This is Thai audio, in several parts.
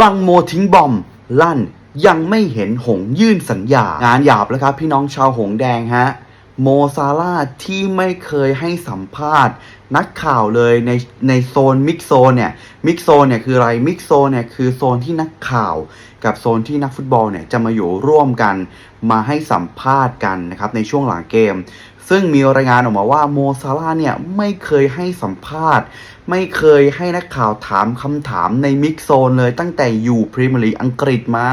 บังโมทิ้งบอม ลั่นยังไม่เห็นหงยื่นสัญญา งานหยาบแล้วครับ พี่น้องชาวหงแดงฮะ โมซาลาที่ไม่เคยให้สัมภาษณ์ นักข่าวเลยในในโซนมิกโซนเนี่ยมิกโซนเนี่ยคืออะไรมิกโซนเนี่ยคือโซนที่นักข่าว กับโซนที่นักฟุตบอลเนี่ยจะมาอยู่ร่วมกันมาให้สัมภาษณ์กันนะครับในช่วงหลังเกม ซึ่งมีรายงานออกมาว่าโมซาลาเนี่ยไม่เคยให้สัมภาษณ์ ไม่เคยให้นักข่าวถามคำถามในมิกโซนเลยตั้งแต่อยู่พรีเมียร์ลีกอังกฤษมา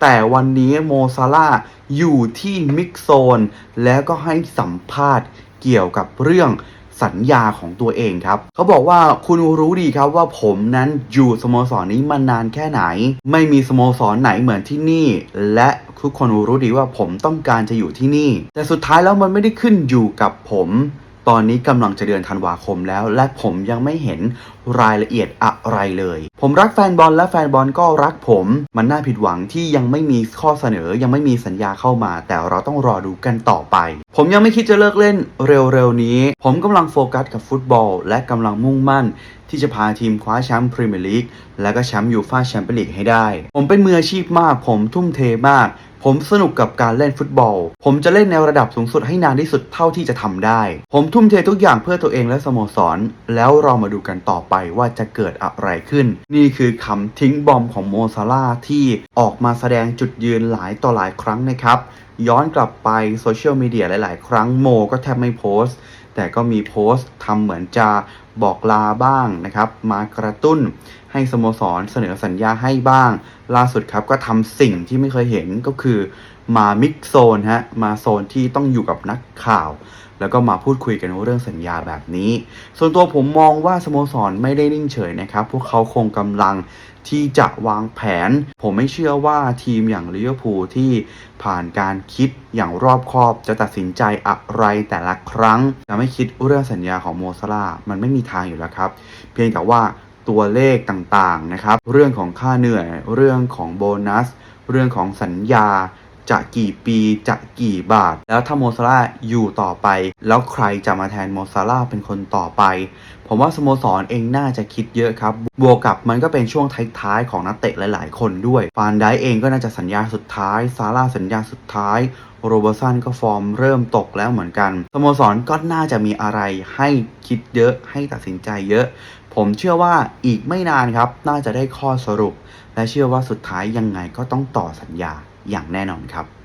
แต่วันนี้โมซาลาอยู่ที่มิกโซน แล้วก็ให้สัมภาษณ์เกี่ยวกับเรื่อง สัญญาของตัวเองครับเขาบอกว่าคุณรู้ดีครับว่าผมนั้นอยู่สโมสรนี้มานานแค่ไหน ไม่มีสโมสรไหนเหมือนที่นี่ และทุกคนรู้ดีว่าผมต้องการจะอยู่ที่นี่ แต่สุดท้ายแล้วมันไม่ได้ขึ้นอยู่กับผม ตอนนี้กำลังจะเดือนธันวาคมแล้ว และผมยังไม่เห็นรายละเอียดอะไรเลย ผมรักแฟนบอลและแฟนบอลก็รักผม มันน่าผิดหวังที่ยังไม่มีข้อเสนอยังไม่มีสัญญาเข้ามา แต่เราต้องรอดูกันต่อไป ผมยังไม่คิดจะเลิกเล่นเร็วๆนี้ ผมกำลังโฟกัสกับฟุตบอล และกำลังมุ่งมั่นที่จะพาทีมคว้าแชมป์พรีเมียร์ลีกและก็แชมป์ยูฟ่าแชมเปี้ยนลีกให้ได้ ผมเป็นมืออาชีพมาก ผมทุ่มเทมาก ผมสนุกกับการเล่นฟุตบอล ผมจะเล่นในระดับสูงสุดให้นานที่สุดเท่าที่จะทำได้ ผมทุ่มเททุกอย่างเพื่อตัวเองและสโมสร แล้วเรามาดูกันต่อไปว่าจะเกิดอะไรขึ้น นี่คือคำทิ้งบอมของโมซาลาที่ออกมาแสดงจุดยืนหลายต่อหลายครั้งนะครับ ย้อนกลับไปโซเชียลมีเดียหลาย ๆ ครั้งโมก็แทบไม่โพสต์ แต่ก็มีโพสต์ทำเหมือนจะ บอกลาบ้างนะครับ มากระตุ้นให้สโมสรเสนอสัญญาให้บ้าง ล่าสุดครับก็ทำสิ่งที่ไม่เคยเห็นก็คือมามิกโซนฮะมาโซนที่ต้องอยู่กับนักข่าว แล้วก็มาพูดคุยกันเรื่องสัญญาแบบนี้ ส่วนตัวผมมองว่าสโมสรไม่ได้นิ่งเฉยนะครับ พวกเขาคงกำลังที่จะวางแผน ผมไม่เชื่อว่าทีมอย่างลิเวอร์พูลที่ผ่านการคิดอย่างรอบคอบจะตัดสินใจอะไรแต่ละครั้งจะไม่คิดเรื่องสัญญาของโมซาลามันไม่มีทางอยู่แล้วครับ เพียงแต่ว่าตัวเลขต่างๆนะครับ เรื่องของค่าเหนื่อย เรื่องของโบนัส เรื่องของสัญญา จะกี่ปีจะกี่บาท แล้วถ้าโมซาลาอยู่ต่อไป แล้วใครจะมาแทนโมซาลาเป็นคนต่อไป ผมว่าสโมสรเองน่าจะคิดเยอะครับ บวกกับมันก็เป็นช่วงท้ายๆของนักเตะหลายๆ คนด้วยฟานไดเองก็น่าจะสัญญาสุดท้ายซาร่าสัญญาสุดท้ายโรเบอร์สันก็ฟอร์มเริ่มตกแล้วเหมือนกัน สโมสรก็น่าจะมีอะไรให้คิดเยอะให้ตัดสินใจเยอะ ผมเชื่อว่าอีกไม่นานครับ น่าจะได้ข้อสรุป และเชื่อว่าสุดท้ายยังไงก็ต้องต่อสัญญา อย่างแน่นอนครับ